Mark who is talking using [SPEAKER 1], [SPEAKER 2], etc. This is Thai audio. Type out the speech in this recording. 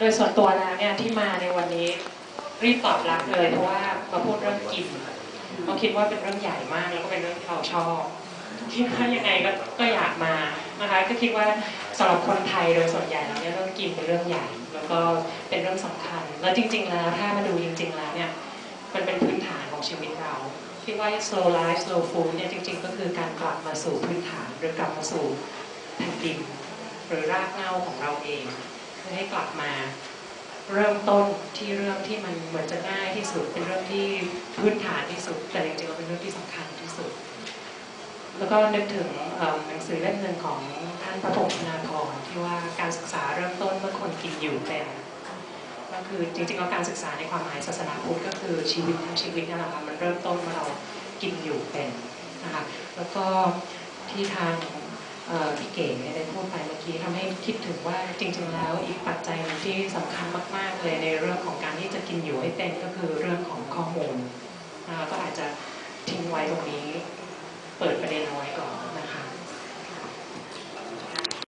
[SPEAKER 1] โดยส่วนตัวแล้วเนี่ยที่มาในวันนี้รีบตอบรับเลยเพราะว่ามาพูดเรื่องกินเราคิดว่าเป็นเรื่องใหญ่มากแล้วก็เป็นเรื่องที่เราชอบคิดว่ายังไงก็ก็อยากมานะคะก็คิดว่าสำหรับคนไทยโดยส่วนใหญ่แล้วเนี่ยเรื่องกินเป็นเรื่องใหญ่ แล้วก็เป็นเรื่องสำคัญ แล้วจริง ๆ แล้วถ้ามาดูจริง ๆ แล้วเนี่ยมันเป็นพื้นฐานของชีวิตเราคิดว่า slow life slow food เนี่ยจริง ๆ ก็คือการกลับมาสู่พื้นฐานหรือกลับมาสู่แผ่นดินหรือรากเหง้าของเราเอง เพื่อให้กลับมาเริ่มต้นที่เรื่องที่มันเหมือนจะง่ายที่สุด เป็นเรื่องที่พื้นฐานที่สุด แต่จริงๆเป็นเรื่องที่สำคัญที่สุด แล้วก็นึกถึงหนังสือเล่มหนึ่งของท่านพระพงษ์นาธรที่ว่าการศึกษาเริ่มต้นเมื่อคนกินอยู่เป็นก็คือจริงๆแล้วการศึกษาในความหมายศาสนาพุทธก็คือชีวิตทั้งชีวิตนั่นแหละค่ะมันเริ่มต้นเมื่อเรากินอยู่เป็นนะคะแล้วก็ที่ทางพี่เก๋ได้พูด คิดถึงว่าจริงๆแล้วอีกปัจจัยที่สำคัญมากๆเลยในเรื่องของการที่จะกินอยู่ให้เป็นก็คือเรื่องของข้อมูลอ่าก็อาจจะทิ้งไว้ตรงนี้